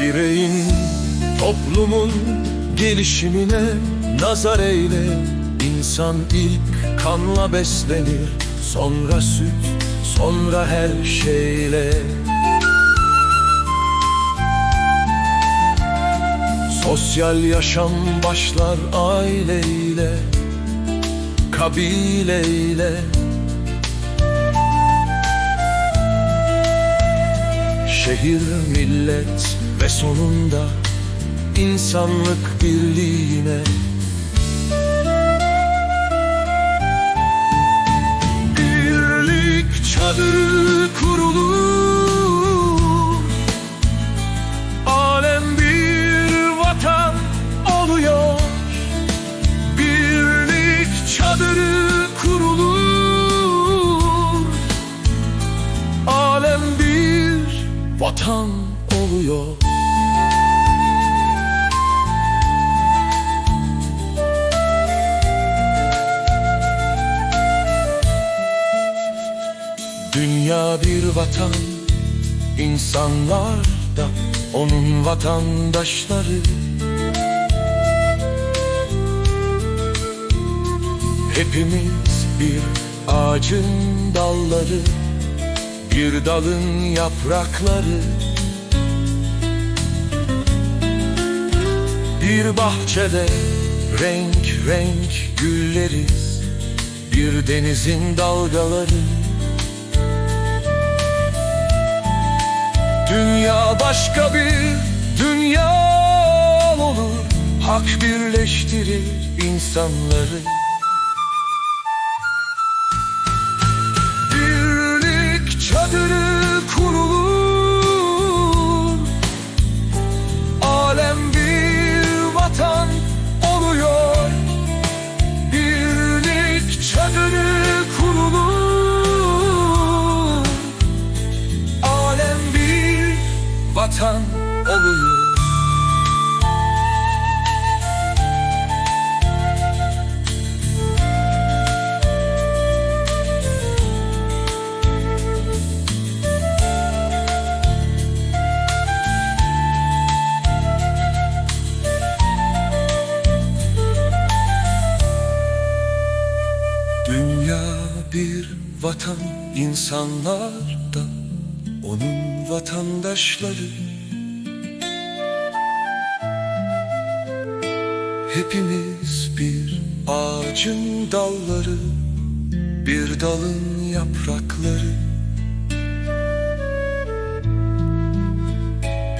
Bireyin, toplumun gelişimine nazar eyle. İnsan ilk kanla beslenir Sonra süt, sonra her şeyle. Sosyal yaşam başlar aileyle Kabileyle Şehir, millet ve sonunda insanlık birliğine vatan oluyor. Dünya bir vatan insanlar da onun vatandaşları. Hepimiz bir ağacın dalları Bir dalın yaprakları Bir bahçede renk renk gülleriz Bir denizin dalgaları. Dünya başka bir dünya olur Hak birleştirir insanları vatan oluyor. Dünya bir vatan insanlar onun vatandaşları Hepimiz bir ağacın dalları Bir dalın yaprakları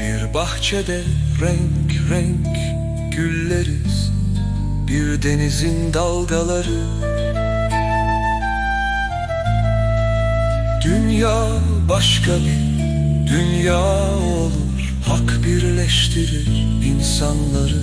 Bir bahçede renk renk gülleriz Bir denizin dalgaları Dünya başka bir dünya olur. Hak birleştirir insanları